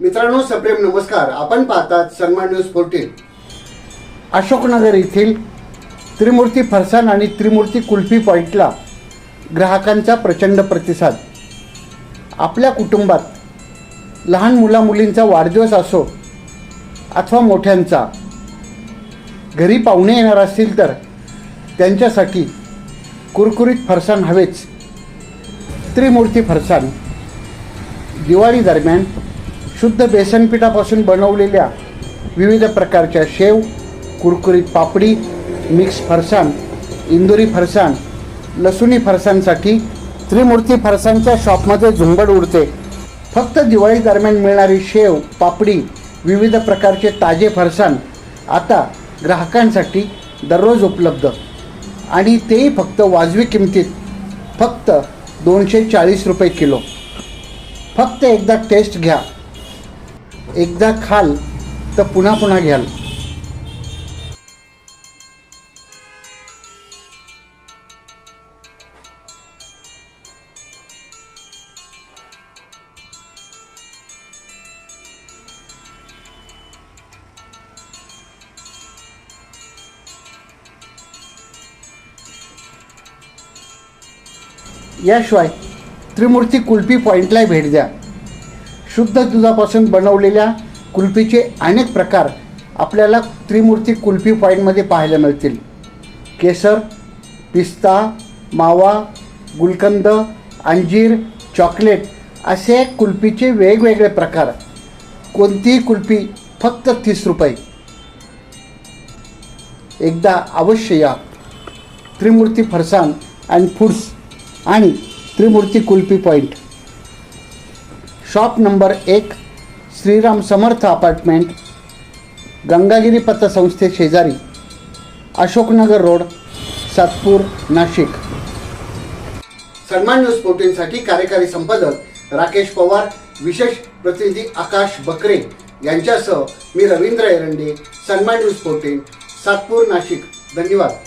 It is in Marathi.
मित्रांनो सप्रेम नमस्कार. आपण पाहतात सन्मान न्यूज फोर्टीन. अशोकनगर येथील त्रिमूर्ती फरसाण आणि त्रिमूर्ती कुल्फी पॉईंटला ग्राहकांचा प्रचंड प्रतिसाद. आपल्या कुटुंबात लहान मुलामुलींचा वाढदिवस असो अथवा मोठ्यांचा घरी पाहुणे येणार असतील तर त्यांच्यासाठी कुरकुरीत फरसाण हवेच. त्रिमूर्ती फरसाण दिवाळी दरम्यान शुद्ध बेसनपिठापासून बनवलेल्या विविध प्रकारच्या शेव कुरकुरीत पापडी मिक्स फरसाण इंदुरी फरसाण लसुणी फरसाणसाठी त्रिमूर्ती फरसाणच्या शॉपमध्ये झुंबड उडते. फक्त दिवाळी दरम्यान मिळणारी शेव पापडी विविध प्रकारचे ताजे फरसाण आता ग्राहकांसाठी दररोज उपलब्ध. आणि तेही फक्त वाजवी किमतीत फक्त दोनशे चाळीस रुपये किलो. फक्त एकदा टेस्ट घ्या. एकदा खाल तर पुन्हा पुन्हा घ्याल. याशिवाय त्रिमूर्ती कुल्फी पॉईंटला भेट द्या. शुद्ध दुधापासून बनवलेल्या कुल्फीचे अनेक प्रकार आपल्याला त्रिमूर्ती कुल्फी पॉईंटमध्ये पाहायला मिळतील. केसर पिस्ता मावा गुलकंद अंजीर चॉकलेट असे कुल्फीचे वेगवेगळे प्रकार. कोणतीही कुल्फी फक्त तीस रुपये. एकदा अवश्य या. त्रिमूर्ती फरसाण अँड फूड्स आणि Trimurti kulfi point shop number एक श्रीराम समर्थ अपार्टमेंट गंगागिरी पतसंस्थे शेजारी अशोकनगर रोड सातपूर नाशिक. सन्मान न्यूज फोर्टीनसाठी कार्यकारी संपादक राकेश पवार विशेष प्रतिनिधी आकाश बकरे यांच्यासह मी रवींद्र एरंडे सन्मान न्यूज फोर्टीन सातपूर नाशिक. धन्यवाद.